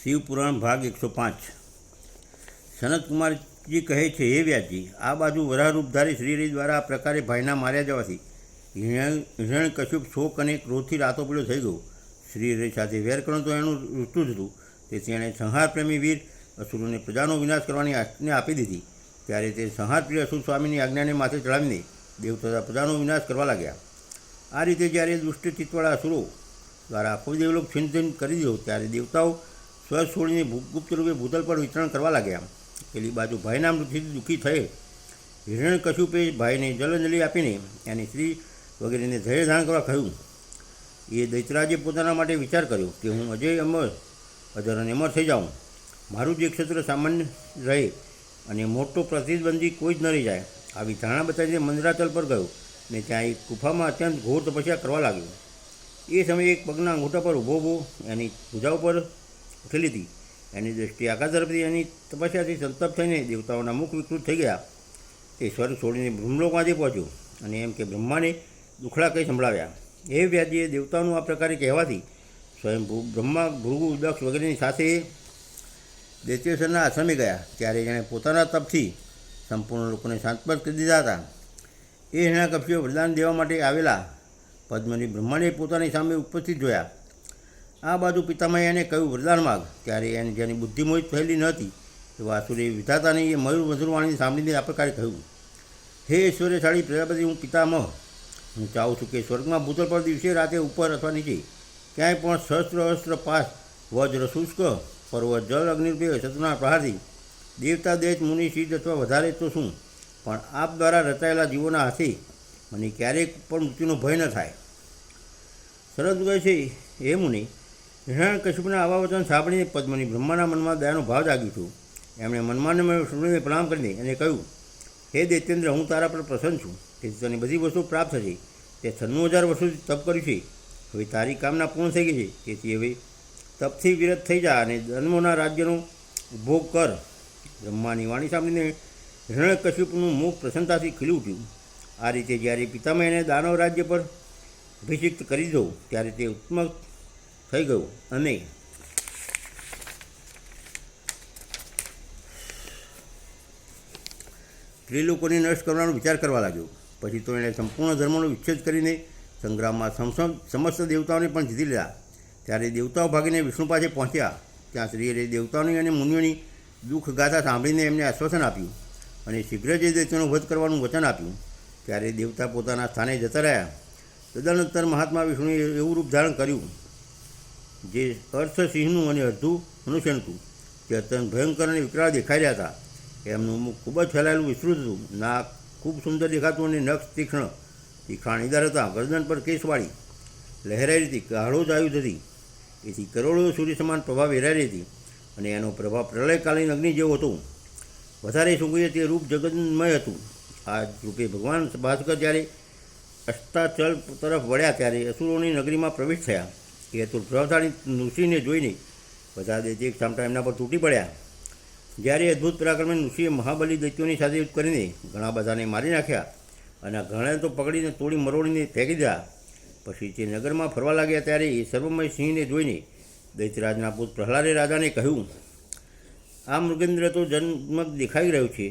શિવપુરાણ ભાગ એકસો પાંચ. સનતકુમારજી કહે છે, હે વ્યાજી, આ બાજુ વરાહરૂપધારી શ્રીરી દ્વારા આ પ્રકારે ભાઈના માર્યા જવાથી હિરણ કશુપ શોક અને ક્રોધથી રાતો પીળો થઈ ગયો. શ્રીહરિ સાથે વેર કરો તો એનું ઋતુ જ હતું તેથી એણે સંહાર પ્રેમી વીર અસુરોને પ્રજાનો વિનાશ કરવાની આજ્ઞા આપી દીધી. ત્યારે તે સંહારપ્રિય અસુર સ્વામીની આજ્ઞાને માથે ચડાવીને દેવ તથા પ્રજાનો વિનાશ કરવા લાગ્યા. આ રીતે જ્યારે દુષ્ટ ચિત્તવાળા અસુરો દ્વારા આખો દેવલોક છીન કરી દીધો, ત્યારે દેવતાઓ સ્વ છોડીને ગુપ્ત રૂપે ભૂતલ પર વિતરણ કરવા લાગ્યા. પેલી બાજુ ભાઈના મૃત્યુથી દુઃખી થયે. હિરણ કશુપે ભાઈને જલંજલિ આપીને એની સ્ત્રી વગેરેને ધૈર્ય ધારણ કરવા કહ્યું. એ દૈતરાજે પોતાના માટે વિચાર કર્યો કે હું અજય અમર અજર અને અમર થઈ જાઉં. મારું જે ક્ષેત્ર સામાન્ય રહે અને મોટો પ્રતિબંધી કોઈ જ ન રહી જાય, આવી ધારણા બતાવીને મંદરાચલ પર ગયો ને ત્યાં એક ગુફામાં અત્યંત ઘોર તપસ્યા કરવા લાગ્યો. એ સમયે એક પગના અંગૂઠા પર ઊભો ઊભો એની ભુજા ઉપર ઉઠેલી હતી. એની દ્રષ્ટિ આકાશ તરફથી એની તપસ્યાથી સંતપ થઈને દેવતાઓના મુખ વિકૃત થઈ ગયા. તે સ્વર્ગ છોડીને બ્રહ્મલોકમાંથી પહોંચ્યો અને એમ કે બ્રહ્માને દુખડા કંઈ સંભળાવ્યા. એ વ્યાધીએ દેવતાઓનું આ પ્રકારે કહેવાથી સ્વયં બ્રહ્મા, ભૃગુ, દક્ષ વગેરેની સાથે દૈત્યેશ્વરના આશ્રમે ગયા, ત્યારે એણે પોતાના તપથી સંપૂર્ણ લોકોને શાંતપદ કરી દીધા હતા. એ હિરણ્યકશ્યપે વરદાન દેવા માટે આવેલા પદ્મની બ્રહ્માને પોતાની સામે ઉપસ્થિત જોયા. આ બાજુ પિતામહે એને કહ્યું, વરદાન માગ. ત્યારે એને જેની બુદ્ધિ મોહિત થયેલી ન હતી એ આસુરે વિધાતાની એ મયુર મધુરવાણીને સાંભળીને આ પ્રકારે કહ્યું, હે ઐશ્વર્યશાળી પ્રજાપતિ, હું પિતામહ, હું ચાહું છું કે સ્વર્ગમાં ભૂતલ પર દિવસે રાતે ઉપર અથવા નીચે ક્યાંય પણ સહસ્ત્ર અસ્ત્ર પાસ વજ્ર શુષ્ક પર્વત જળ અગ્નિરૂપે શત્રુના પ્રહારથી દેવતા દેશ મુનિ સિદ્ધ અથવા વધારે તો શું? પણ આપ દ્વારા રચાયેલા જીવોના હાથે મને ક્યારેક પણ મૃત્યુનો ભય ન થાય. શરદ કહે છે, હે મુનિ હિરણ્ય કશ્યપના આવા વચન સાંભળીને પદ્મની બ્રહ્માના મનમાં દયાનો ભાવ જાગ્યો છું એમણે મનમાં સૂર્યને પ્રણામ કરીને અને કહ્યું, હે દેતેન્દ્ર હું તારા પર પ્રસન્ન છું. તેથી તને બધી વસ્તુ પ્રાપ્ત થશે. તે છન્નું હજાર વર્ષોથી તપ કર્યું છે. હવે તારી કામના પૂર્ણ થઈ ગઈ છે. તેથી હવે તપથી વિરત થઈ જા અને ધર્મોના રાજ્યનો ઉપભોગ કર. બ્રહ્માની વાણી સાંભળીને હિરણ્યકશ્યપનું મુખ પ્રસન્નતાથી ખીલી ઉઠ્યું. આ રીતે જ્યારે પિતામહ એને દાનવ રાજ્ય પર અભિષિક્ત કરી દો ત્યારે તે ઉત્તમ થઈ ગયું. અને ત્રિલોકોને નષ્ટ કરવાનો વિચાર કરવા લાગ્યો. પછી તો એણે સંપૂર્ણ ધર્મનો વિચ્છેદ કરીને સંગ્રામમાં સમસ્ત દેવતાઓને પણ જીતી લીધા. ત્યારે દેવતાઓ ભાગીને વિષ્ણુ પાસે પહોંચ્યા. ત્યાં શ્રીએ દેવતાઓની અને મુનિઓની દુઃખ ગાથા સાંભળીને એમને આશ્વાસન આપ્યું અને શીઘ્ર જ દૈત્યનો વધ કરવાનું વચન આપ્યું. ત્યારે દેવતા પોતાના સ્થાને જતા રહ્યા. તદનંતર મહાત્મા વિષ્ણુએ એવું રૂપ ધારણ કર્યું. જે અર્થ સિંહનું અને અડધું મનુષ્યનું જે અત્યંત ભયંકર અને વિકરાળ દેખાઈ રહ્યા હતા. એમનું મુખ ખૂબ જ ફેલાયેલું, વિસ્તૃત હતું. નાક ખૂબ સુંદર દેખાતું અને નખ તીક્ષ્ણ. તીખાણીદાર હતા. ગરદન પર કેસવાળી લહેરાઈ હતી. ગાઢો જ આયુધ હતી. એથી કરોડો સૂર્ય સમાન પ્રભાવ વેરાઈ હતી અને એનો પ્રભાવ પ્રલયકાલીન અગ્નિ જેવો હતો. વધારે કહીએ તે રૂપ જગન્મય હતું. આ રૂપે ભગવાન ભાસ્કર જ્યારે અસ્તાચલ તરફ વળ્યા ત્યારે અસુરોની નગરીમાં પ્રવેશ થયા. એ અતુર પ્રભાવશાળી ઋષિને જોઈને બધા દૈત્ય એક એમના પર તૂટી પડ્યા. જ્યારે અદ્ભુત પરાક્રમે ઋષિએ મહાબલી દૈત્યોની સાથે યુદ્ધ કરીને ઘણા બધાને મારી નાખ્યા અને ઘણા તો પકડીને તોડી મરોડીને ફેંકી દીધા. પછી તે નગરમાં ફરવા લાગ્યા ત્યારે એ સર્વમય સિંહને જોઈને દૈત્યરાજના પુત્ર પ્રહલાદે રાજાને કહ્યું, આ મૃગેન્દ્ર તો જન્મ દેખાઈ રહ્યો છે.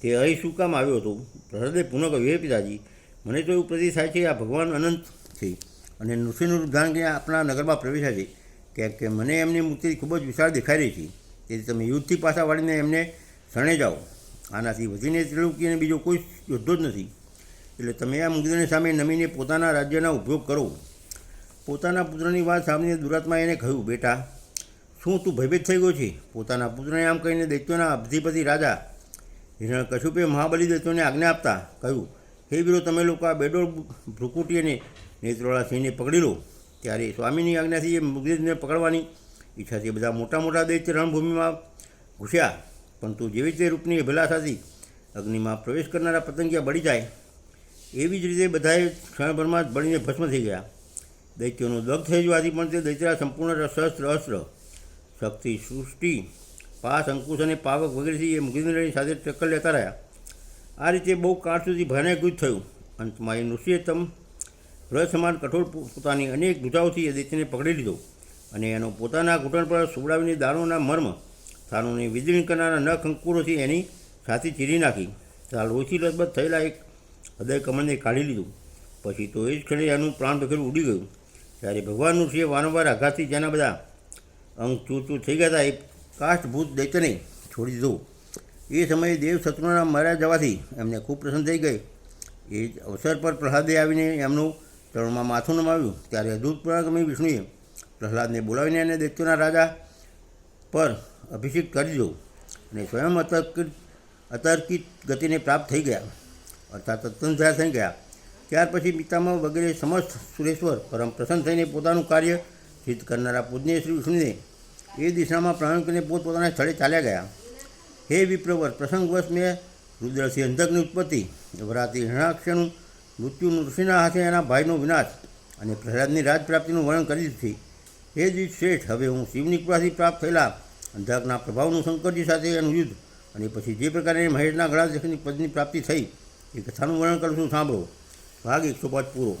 તે અહીં શું કામ આવ્યો હતો? પ્રહલાદે પુનઃ કહ્યું, હે પિતાજી, મને તો એવું પ્રતીત થાય છે આ ભગવાન અનંત છે. અને નૃસિંહનું ધારણ કરીને આપણા નગરમાં પ્રવેશ્યા છે કેમ કે મને એમની મૂર્તિ ખૂબ જ વિશાળ દેખાઈ રહી છે. તેથી તમે યુદ્ધથી પાછા વાળીને એમને શરણે જાઓ. આનાથી વધીને ત્રિલોકી અને બીજો કોઈ યોદ્ધો જ નથી. એટલે તમે આ મંદિરની સામે નમીને પોતાના રાજ્યના ઉપયોગ કરો. પોતાના પુત્રની વાત સાંભળીને દુરાતમાં એને કહ્યું, બેટા, શું તું ભયભીત થઈ ગયો છે? પોતાના પુત્રને આમ કહીને દૈત્યોના અધિપતિ રાજા હિરણ કશુપે મહાબલી દૈત્યોને આજ્ઞા આપતા કહ્યું, હે વીરો તમે લોકો આ બેડોળ ભ્રુકુટી અને નેત્રોળા સિંહને પકડી લો ત્યારે સ્વામીની આજ્ઞાથી એ મુગ્ધને પકડવાની ઈચ્છાથી બધા મોટા મોટા દૈત્ય રણભૂમિમાં ઘૂસ્યા. પરંતુ જેવી તે રૂપની અભિલાષાથી અગ્નિમાં પ્રવેશ કરનારા પતંગિયા બળી જાય, એવી જ રીતે બધાએ ક્ષણભરમાં જ બળીને ભસ્મ થઈ ગયા. દૈત્યોનો દગ્ધ થઈ જવાથી પણ તે દૈત્યરા સંપૂર્ણ શસ્ત્ર અસ્ત્ર, શક્તિ, સૃષ્ટિ, પાસ, અંકુશ અને પાવક વગેરેથી એ મુગેન્દ્રની સાથે ટક્કર લેતા રહ્યા. આ રીતે બહુ કાળ સુધી ભયાનક થયું. અંતમાં એ નૃષિએ વ્રત સમાન કઠોર પોતાની અનેક ભૂજાઓથી એ દૈત્યને પકડી લીધો અને એનો પોતાના ઘૂંટણ પર સુવડાવીને દારૂના મર્મ સ્થાનોની વીજળી કરનારા નખ અંકુરોથી એની છાતી ચીરી નાખી. તથા લોહીથી લથબથ થયેલા એક હૃદય કમળને કાઢી લીધું. પછી તો એ જ ક્ષણે એનું પ્રાણ પખેરું ઉડી ગયું. ત્યારે ભગવાનનું શ્રી વારંવાર આઘાતથી જેના બધા અંગ ચૂર થઈ ગયા હતા, એ કાષ્ટભૂત દૈત્યને છોડી દીધો. એ સમયે દેવ શત્રુના માર્યા જવાથી એમને ખૂબ પ્રસન્ન થઈ ગઈ. એ જ અવસર પર પ્રહલાદે આવીને એમનું ચરણમાં માથું નમાવ્યું, ત્યારે અદૂત પરાક્રમી વિષ્ણુએ પ્રહલાદને બોલાવીને એને દૈત્યોના રાજા પર અભિષેક કરી દીધો અને સ્વયં અતર્કિત અતર્કિત ગતિને પ્રાપ્ત થઈ ગયા. અર્થાત તત્વંધ્યા થઈ ગયા. ત્યાર પછી પિતામાં વગેરે સમસ્ત સુરેશ્વર પરમ પ્રસન્ન થઈને પોતાનું કાર્ય સિદ્ધ કરનારા પૂજનીય શ્રી વિષ્ણુને એ દિશામાં પ્રયાણ કરીને પોતપોતાના સ્થળે ચાલ્યા ગયા. હે વિપ્રવર, પ્રસંગવશ મેં રુદ્રસિંહ અંધકની ઉત્પત્તિ, વરાતી હરણાક્ષનું મૃત્યુ ઋષિના હાથે એના ભાઈનો વિનાશ અને પ્રહલાદની રાજપ્રાપ્તિનું વર્ણન કરી દીધી એ જ શ્રેષ્ઠ. હવે હું શિવની કૃપાથી પ્રાપ્ત થયેલા અંધકના પ્રભાવનું શંકરજી સાથે એનું યુદ્ધ અને પછી જે પ્રકારે મહેશના ગળા દેશની પદની પ્રાપ્તિ થઈ, એ કથાનું વર્ણન કરું છું, સાંભળો. ભાગ એકસો પાંચ પૂરો.